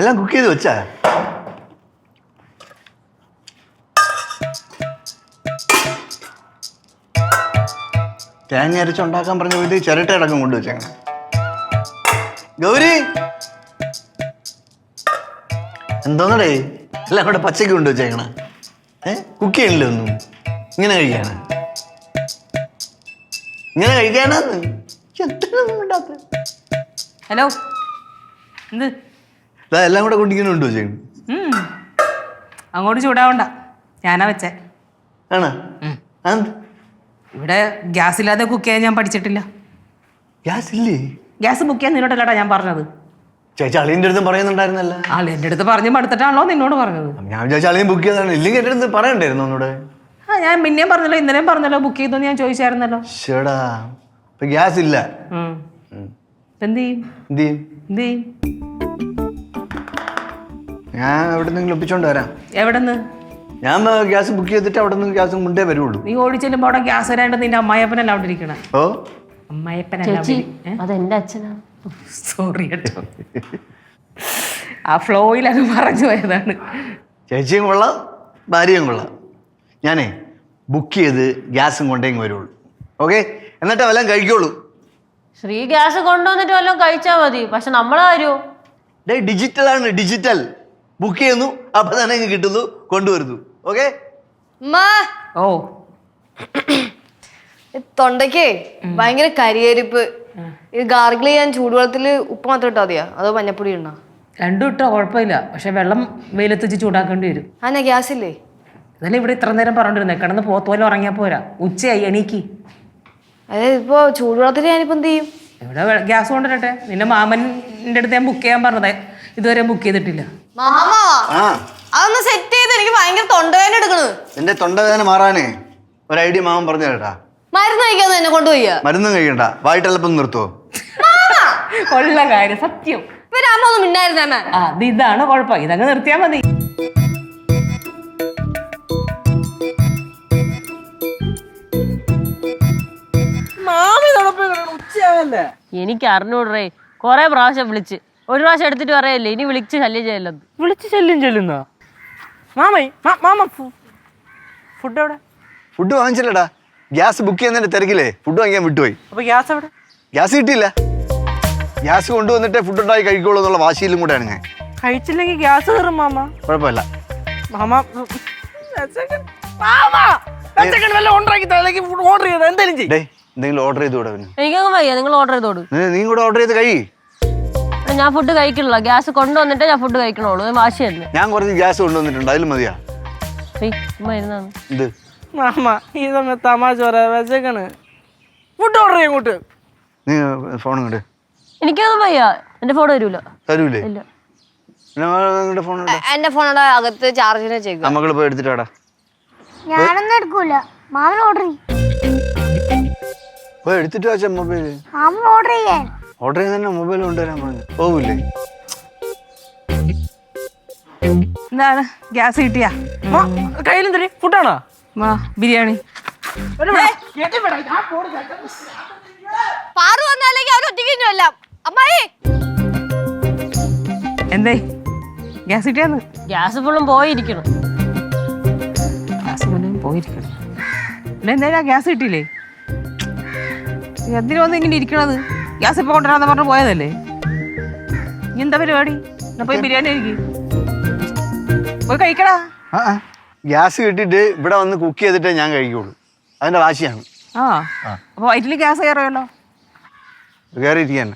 എല്ലാം കുക്ക് ചെയ്ത് വെച്ചാ? തേങ്ങ അരച്ചുണ്ടാക്കാൻ പറഞ്ഞ വീട്ടിൽ ചിരട്ട അടക്കം ഗൗരി! എന്തോന്നടേ? എല്ലാം കൂടെ പച്ചയ്ക്ക് കൊണ്ടുവച്ചേക്കണ ഏ? കുക്ക് ചെയ്യണില്ല ഒന്നും? ഇങ്ങനെ കഴിക്കാണ് ഇങ്ങനെ കഴിക്കാനാന്ന്? ഹലോ എന്ത്? എല്ലാം കൂടെ കൊണ്ടിങ്ങനെ ചെയ്യും. അങ്ങോട്ട് ചൂടാവണ്ട. ഞാനാ വെച്ചേ. ആണോ? ഇവിടെ ഗ്യാസ് ഇല്ലാതെ കുക്ക് ചെയ്യാൻ ഞാൻ പഠിച്ചിട്ടില്ല. ഗ്യാസ് ഇല്ലേ ഗ്യാസ് ബുക്ക് ചെയ്യാൻ നിന്നോട്ടല്ല ഞാൻ പറഞ്ഞത്. ചേച്ചി അളിയന്റെ അടുത്ത് പറയുന്നുണ്ടായിരുന്നല്ല. എന്റെ അടുത്ത് പറഞ്ഞു മടുത്തിട്ടാണല്ലോ നിന്നോട് പറഞ്ഞത്. ഞാൻ ചേച്ചി അളിയും ബുക്ക് ചെയ്താണ് ഇല്ലെങ്കിൽ എന്റെ അടുത്ത് പറയണ്ടായിരുന്നു ഒന്നുകൂടെ. ആ ഞാൻ പിന്നെയും പറഞ്ഞല്ലോ ഇന്നലെയും പറഞ്ഞല്ലോ ബുക്ക് ചെയ്തോന്ന് ഞാൻ ചോദിച്ചായിരുന്നല്ലോ. ചേടാ ഇപ്പൊ ഗ്യാസ് ഇല്ല എന്ത് ചെയ്യും? എന്ത് ചെയ്യും? എന്ത് ചെയ്യും? ഞാൻ എവിടെ നിന്ന് ഒപ്പിച്ചോണ്ട് വരാം. എവിടെ നിന്ന് ഞാൻ ഗ്യാസ് ബുക്ക് ചെയ്തിട്ട് അവിടെ നിന്ന് ഗ്യാസ് മുണ്ടേ വരുള്ളൂ നീ ഓടി ചെല്ലുമ്പോ അവിടെ ഗ്യാസ് വരാണ്ട് നിന്റെ അമ്മായപ്പനല്ല അവിടെ ഇരിക്കണേ? ഓ? അമ്മായപ്പനല്ല ചേച്ചി അവിടെ അതെന്റെ അച്ഛനാ. സോറി കേട്ടോ. ആ ഫ്ലോയിൽ അത് പറഞ്ഞു പോയതാണ്. ചേച്ചിയും കൊള്ളാം ഭാര്യയും കൊള്ളാം. ഞാനേ ബുക്ക് ചെയ്ത് ഗ്യാസും കൊണ്ടേ ഇങ്ങ് വരുള്ളൂ ഓക്കെ എന്നിട്ട് വല്ലതും കഴിക്കുള്ളൂ. ശ്രീ ഗ്യാസ് കൊണ്ടുവന്നിട്ട് വല്ലതും കഴിച്ചാ മതി. പക്ഷെ നമ്മളാരോ ഡേ ഡിജിറ്റലാണ് ഡിജിറ്റൽ ബുക്ക് ചെയ്യുന്നു അപ്പൊ തന്നെ ഇങ്ങ് കിട്ടുന്നു കൊണ്ടുവരുന്നു. ഓക്കെ ഓ. ഈ തൊണ്ടയ്ക്കേ ഭയങ്കര കരിയേരിപ്പ്. ഇത് ഗാർഗിൾ ചെയ്യാൻ ചൂടുവെള്ളത്തിൽ ഉപ്പ് മാത്രം ഇട്ടാ മതിയാ? അതോ മഞ്ഞപ്പൊടി ഉണ്ടോ രണ്ടും ഇട്ടോ കുഴപ്പമില്ല. പക്ഷെ വെള്ളം വെയിലത്ത് വെച്ച് ചൂടാക്കേണ്ടി വരും. അന്നെ ഗ്യാസ് ഇല്ലേ? ഇതന്നെ ഇവിടെ ഇത്ര നേരം പറഞ്ഞിരുന്നേ കിടന്ന് പോത്തോലെ ഉറങ്ങിയാ പോരാ. ഉച്ചയായി എണീക്ക്. അതായത് ഇപ്പൊ ചൂടുവെള്ളത്തിൽ ഞാനിപ്പോ എന്ത് ചെയ്യും? ഇവിടെ ഗ്യാസ് കൊണ്ടുവരട്ടെ? നിന്റെ മാമന്റെ അടുത്ത് ഞാൻ ബുക്ക് ചെയ്യാൻ പറഞ്ഞതേ. ഇതുവരെ ബുക്ക് ചെയ്തിട്ടില്ല. മാമാ ആ. അതൊന്ന് സെറ്റ് ചെയ്ത് എനിക്ക് ഭയങ്കര തൊണ്ടവേദന എടുക്കണു. എന്റെ തൊണ്ടവേദന മാറാനേ ഒരു ഐഡിയ മാമൻ പറഞ്ഞു തരട്ടാ. മരുന്ന് കഴിക്കാന്ന് എന്നെ കൊണ്ടുപോയി മരുന്നും കഴിക്കണ്ട. വായിട്ടല്ലപ്പം നിർത്തുവോ? കൊള്ള കാര്യം സത്യം. ഇവർ അമ്മ ഒന്നും മിണ്ടായിരുന്നേ ആ ഇത് ഇതാണ് കുഴപ്പം. ഇതങ്ങ് നിർത്തിയാ മതി. എനിക്ക് അറിഞ്ഞൂടേ കൊറേ പ്രാവശ്യം വിളിച്ച്. ഒരു പ്രാവശ്യം എടുത്തിട്ട് പറയല്ലേ ഇനി വിളിച്ച് ശല്യം ചെയ്യല്ലെന്ന്. വിളിച്ച് ശല്യം ചെല്ലുന്ന? മാമയ് മാമ ഫുഡ് എവിടെ? ഫുഡ് വാങ്ങിച്ചില്ലടാ. ഗ്യാസ് ബുക്ക് ചെയ്യുന്നതിന്റെ തിരക്കില്ലേ ഫുഡ് വാങ്ങിക്കാൻ വിട്ടുപോയി. അപ്പൊ ഗ്യാസ് എവിടെ? ഗ്യാസ് കിട്ടിയില്ല. ഗ്യാസ് കൊണ്ടുവന്നിട്ടേ ഫുഡ് ഉണ്ടായി കഴിക്കുള്ളൂ എന്നുള്ള വാശിയിലും കൂടെയാണ് ഞാൻ. കഴിച്ചില്ലെങ്കിൽ ഗ്യാസ് കയറും മാമ. കുഴപ്പമില്ല. Mama mama! എന്തെങ്കിലും ഓർഡർ ചെയ്ത് വയ്യ നിങ്ങൾ ഓർഡർ ചെയ്തോട് നീ- കൂടെ ഓർഡർ ചെയ്ത് കഴി. ഞാൻ ഫുഡ് കഴിക്കണില്ല. ഗ്യാസ് കൊണ്ടുവന്നിട്ടേ ഞാൻ ഫുഡ് കഴിക്കണുള്ളൂ. വാശിയല്ലേ? വാശി തന്നെ ഞാൻ കുറച്ച് ഗ്യാസ് കൊണ്ടുവന്നിട്ടുണ്ട്. അതിൽ മതിയാ. ഇത് മാമ ഈ സമയത്ത് തമാശ പറയാ വിശക്കണ് ഫുഡ് ഓർഡർ ചെയ്യും ഇങ്ങോട്ട്. നീ ഫോൺ ഇങ്ങോട്ട്. എനിക്കൊന്നും വയ്യ. എന്റെ ഫോൺ വരൂല തരൂലേ? ഇല്ല. പിന്നെ നിങ്ങളുടെ ഫോൺ എന്റെ ഫോണോടെ അകത്ത് ചാർജിന് വെച്ചേക്കും. നമ്മൾ പോയി എടുത്തിട്ട് ഞാനൊന്നും എടുക്കൂല. മാമൻ ഓർഡർ ചെയ്യും. പോയി എടുത്തിട്ട് വെച്ച മൊബൈൽ മാമൻ ഓർഡർ ചെയ്യാൻ. ഓർഡർ ചെയ്ത് തന്നെ മൊബൈൽ കൊണ്ടുവരാൻ പറഞ്ഞു. പോകൂലേ എന്താണ്? ഗ്യാസ് കിട്ടിയാ? കയ്യിലും തരി ഫുഡാണോ മാ ബിരിയാണി. പാറു വന്നാലേക്ക് അവർ ഒറ്റയ്ക്ക് എല്ലാം അമ്മായി. എന്തേ? ഗ്യാസ് കിട്ടിയാന്ന്? ഗ്യാസ് ഫുള്ളും പോയിരിക്കണം. ഗ്യാസ് മുന്നേ പോയിരിക്കണം. പിന്നെ എന്തായാലും ഗ്യാസ് കിട്ടിയില്ലേ? എന്തിനാ എന്തിനു വന്ന് ഇങ്ങനെ ഇരിക്കണത്? ഗ്യാസ് ഇപ്പൊ കൊണ്ടുവരാന്ന് പറഞ്ഞു പോയതല്ലേ? ഇനി എന്താ പരിപാടി? എന്നാ പോയി ബിരിയാണി കഴിക്ക്. പോയി കഴിക്കടാ. ആ ആ. ഗ്യാസ് കിട്ടിയിട്ട് ഇവിടെ വന്ന് കുക്ക് ചെയ്തിട്ടേ ഞാൻ കഴിക്കുള്ളൂ. അതിന്റെ വാശിയാണ്. ആ. അപ്പൊ വയറ്റിൽ ഗ്യാസ് കയറുമല്ലോ കയറിയിരിക്കാൻ